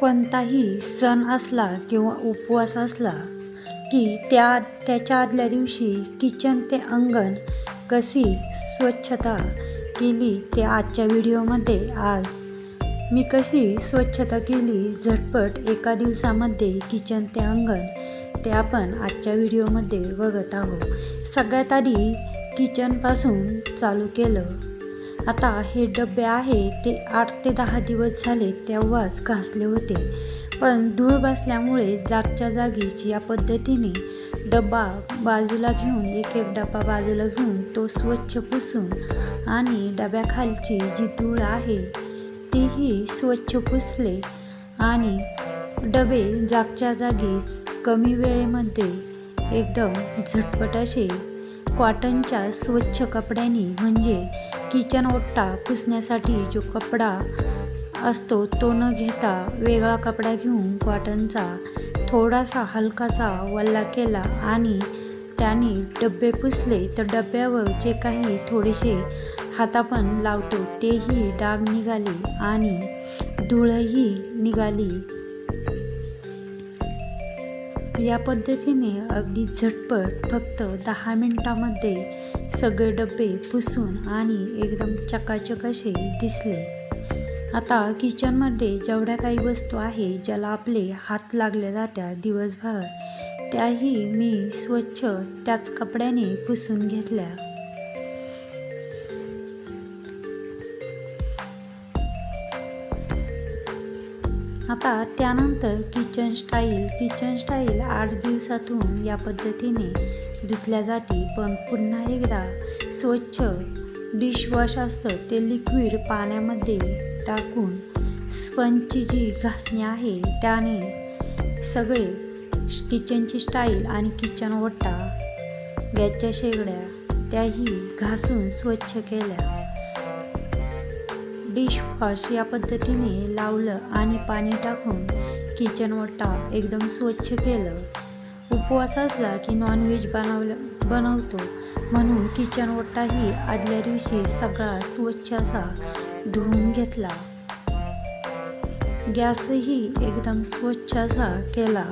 कोणताही सण असला किंवा उपवास असला की त्या त्याच्या आदल्या दिवशी किचन ते अंगण कशी स्वच्छता केली ते आजच्या व्हिडिओमध्ये आज. मी कशी स्वच्छता केली झटपट एका दिवसामध्ये किचन ते अंगण ते आपण आजच्या व्हिडिओमध्ये बघत आहोत. सगळ्यात आधी किचनपासून चालू केलं. आता हे डबे आहे ते आठ ते दहा दिवस झाले तेव्हाच घासले होते. पण धूळ बसल्यामुळे जागच्या जागीच या पद्धतीने डबा बाजूला घेऊन एक एक डबा बाजूला घेऊन तो स्वच्छ पुसून आणि डब्याखालची जी धूळ आहे तीही स्वच्छ पुसले. आणि डबे जागच्या जागीच कमी वेळेमध्ये एकदम झटपट असे कॉटनच्या स्वच्छ कपड्यांनी म्हणजे किचन ओट्टा पुसण्यासाठी जो कपडा असतो तो न घेता वेगळा कपडा घेऊन कॉटनचा थोडासा हलकासा वल्ला केला आणि त्याने डबे पुसले तर डब्यावर जे काही थोडेसे हातापण लावतो तेही डाग निघाले आणि धूळही निघाली. या पद्धतीने अगदी झटपट फक्त दहा मिनटामध्ये सगळे डबे पुसून आणि एकदम चकाचक असे दिसले. आता किचनमध्ये जेवढ्या काही वस्तू आहे ज्याला आपले हात लागले जात्या दिवसभर त्याही मी स्वच्छ त्याच कपड्याने पुसून घेतल्या. आता त्यानंतर किचन स्टाईल किचन स्टाईल आठ दिवसातून या पद्धतीने धुतल्या जाते. पण पुन्हा एकदा स्वच्छ डिशवॉश असतं ते लिक्विड पाण्यामध्ये टाकून स्पंजची जी घासणी आहे त्याने सगळे किचनची स्टाईल आणि किचन ओटा गॅसच्या शेगड्या त्याही घासून स्वच्छ केल्या. डिशवॉश या पद्धतीने लावलं आणि पाणी टाकून किचन ओटा एकदम स्वच्छ केलं. उपवास असला की नॉनव्हेज बनवलं बनवतो. म्हणून किचन ओटाही आदल्या दिवशी सगळा स्वच्छ असा धुवून घेतला. गॅसही एकदम स्वच्छ असा केला.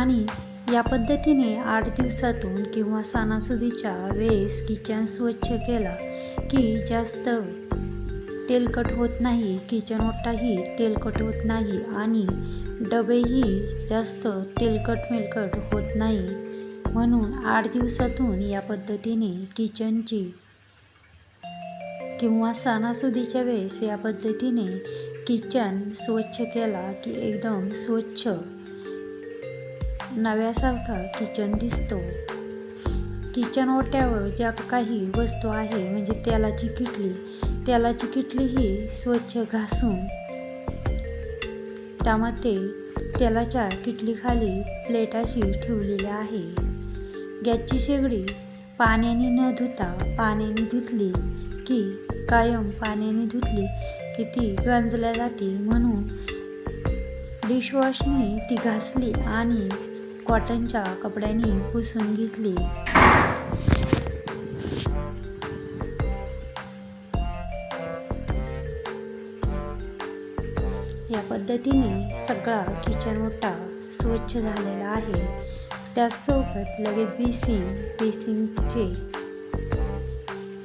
आणि या पद्धतीने आठ दिवसातून किंवा सणासुदीच्या वेळेस किचन स्वच्छ केला की जास्त तेलकट होत नाही किचन ओटाही तेलकट होत नाही आणि डबेही जास्त तेलकट मेलकट होत नाही. म्हणून आठ दिवसातून या पद्धतीने किचनची किंवा सणासुदीच्या वेळेस या पद्धतीने किचन स्वच्छ केला की एकदम स्वच्छ नव्यासारखा किचन दिसतो. किचन ओट्यावर ज्या काही वस्तू आहे म्हणजे तेलाची किटली तेलाची किटली ही स्वच्छ घासून त्यामध्ये तेलाच्या किटलीखाली प्लेट अशी ठेवलेली आहे. गॅसची शेगडी पाण्याने न धुता पाण्याने धुतली की कायम पाण्याने धुतली की ती गंजल्या जाते म्हणून डिशवॉशने ती घासली आणि कॉटनच्या कपड्यांनी पुसून घेतली. या पद्धतीने सगळा किचन ओटा स्वच्छ झालेला आहे. त्याचसोबत लगेच बेसिंग बेसिंगचे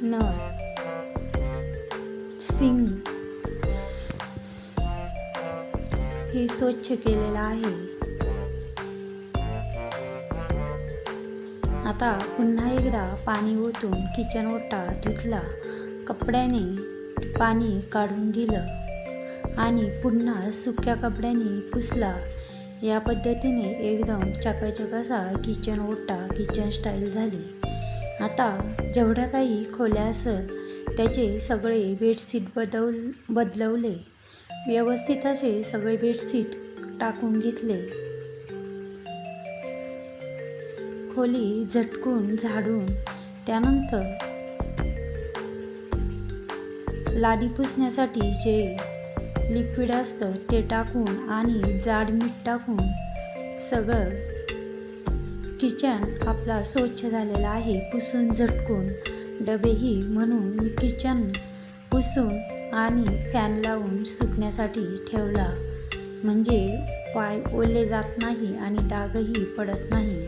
नळ सिंग हे स्वच्छ केलेलं आहे. आता पुन्हा एकदा पाणी ओतून किचन ओटा धुतला. कपड्याने पाणी काढून दिलं आणि पुन्हा सुक्या कपड्याने पुसला. या पद्धतीने एकदम चकाचक असा किचन ओटा किचन स्टाईल झाली. आता जेवढ्या काही खोल्या असेल त्याचे सगळे बेडशीट बदल बदलवले. व्यवस्थित असे सगळे बेडशीट टाकून घेतले. खोली झटकून झाडून त्यानंतर लादी पुसण्यासाठी जे लिक्विड असतं ते टाकून आणि जाड मीठ टाकून सगळं किचन आपला स्वच्छ झालेला आहे पुसून झटकून. डबेही म्हणून मी किचन पुसून आणि फॅन लावून सुकण्यासाठी ठेवला. म्हणजे पाय ओले जात नाही आणि डागही पडत नाही.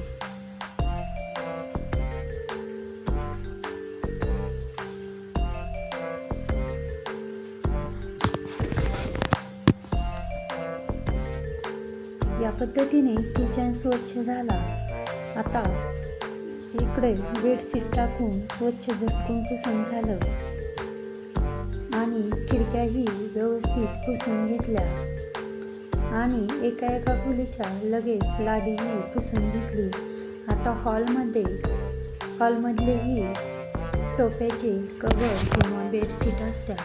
पद्धतीने किचन स्वच्छ झाला. आता इकडे बेडशीट टाकून स्वच्छ झटकून पुसून झालं. आणि खिडक्याही व्यवस्थित पुसून घेतल्या. आणि एका एका खोलीच्या लगेच लादीही पुसून घेतली. आता हॉलमध्ये हॉलमधलेही सोफ्याचे कवर किंवा बेडशीट असत्या.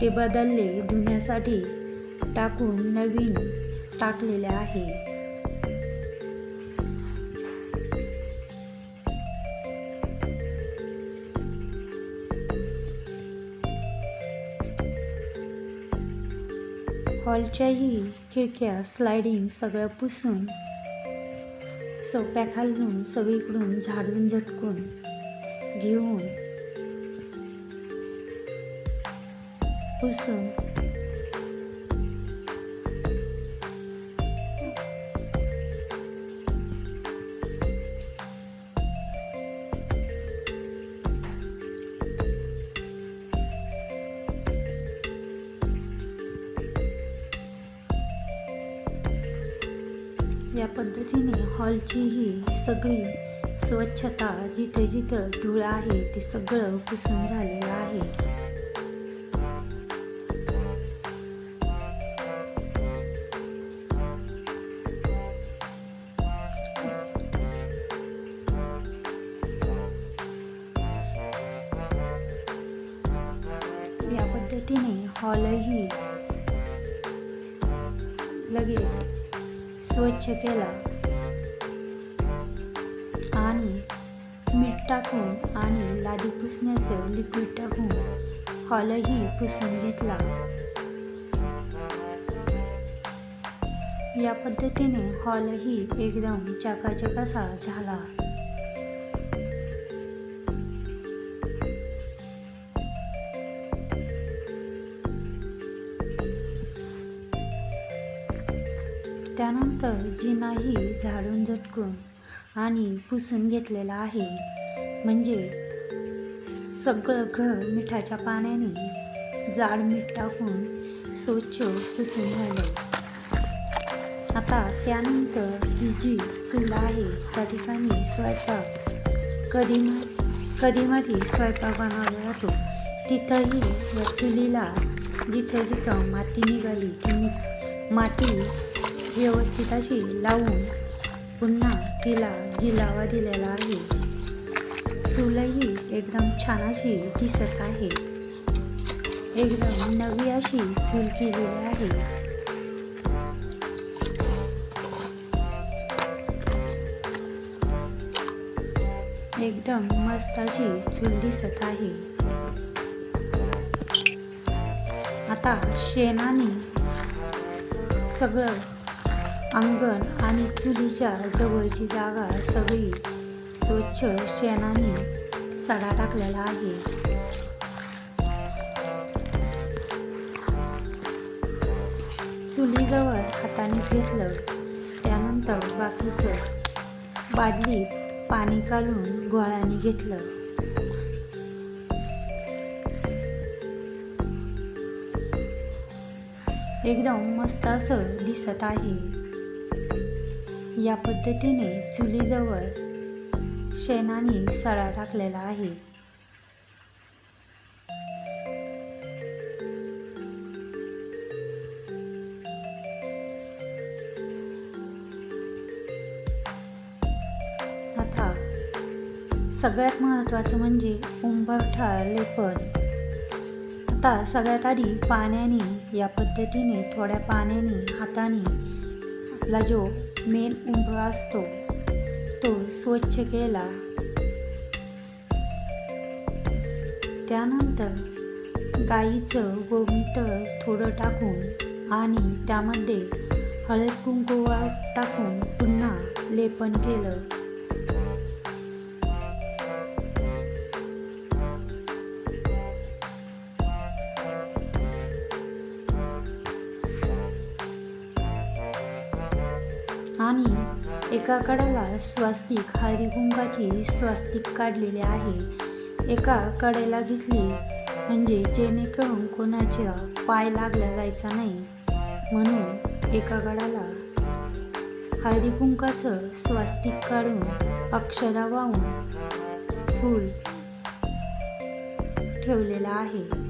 ते बदलले धुण्यासाठी टाकून नवीन टाकलेले आहे. हॉलच्याही खिडक्या स्लायडिंग सगळं पुसून सोप्या खालून सगळीकडून झाडून झटकून घेऊन पुसून या पद्धतीने हॉलची ही सगळी स्वच्छता जिथे जिथं धूळ आहे ते सगळं पुसून झालेलं आहे. या पद्धतीने हॉलही लगेच स्वच्छ केला आणि मीठ टाकून आणि लादी पुसण्याचं लिक्विड टाकून हॉलही पुसून घेतला. या पद्धतीने हॉलही एकदम चकाचक असा झाला. त्यानंतर जिनाही झाडून झटकून आणि पुसून घेतलेला आहे. म्हणजे सगळं घर मिठाच्या पाण्याने जाड मीठ टाकून स्वच्छ पुसून झालं आता त्यानंतर ही जी चूल आहे त्या ठिकाणी स्वयंपाक कधी कधीमध्ये स्वयंपाक बनवला जातो. तिथंही या चुलीला जिथं जिथं माती निघाली ती माती व्यवस्थित अशी लावून पुन्हा तिला गिलावा दिलेला आहे. चूलही एकदम छान अशी दिसत आहे. एकदम नवी अशी चूल केलेली आहे. एकदम मस्त अशी चूल दिसत आहे. आता शेणाने सगळं अंगण आणि चुलीच्या जवळची जागा सगळी स्वच्छ शेणाने सडा टाकलेला आहे. चुलीजवळ हाताने घेतलं त्यानंतर बाकीचं बादलीत पाणी काढून गोळ्याने घेतलं. एकदम मस्त असं दिसत आहे. या पद्धतीने चुलीजवळ शेणाने सडा टाकलेला आहे. आता सगळ्यात महत्त्वाचं म्हणजे उंबरठा लेपन आता सगळ्यात आधी पाण्याने या पद्धतीने थोड्या पाण्याने हाताने आपला जो मेन उंबरा असतो. तो स्वच्छ केला. त्यानंतर गाईचं गोमित थोडं टाकून आणि त्यामध्ये हळद कुंकू टाकून पुन्हा लेपन केलं. एका कडाला स्वास्तिक हरिकुंकाची स्वास्तिक काढलेले आहे. एका कडेला घेतली म्हणजे जेणेकरून कोणाच्या पाय लागला जायचा नाही. म्हणून एका कडाला हरिकुंकाचं स्वास्तिक काढून अक्षरा वाहून फूल ठेवलेलं आहे.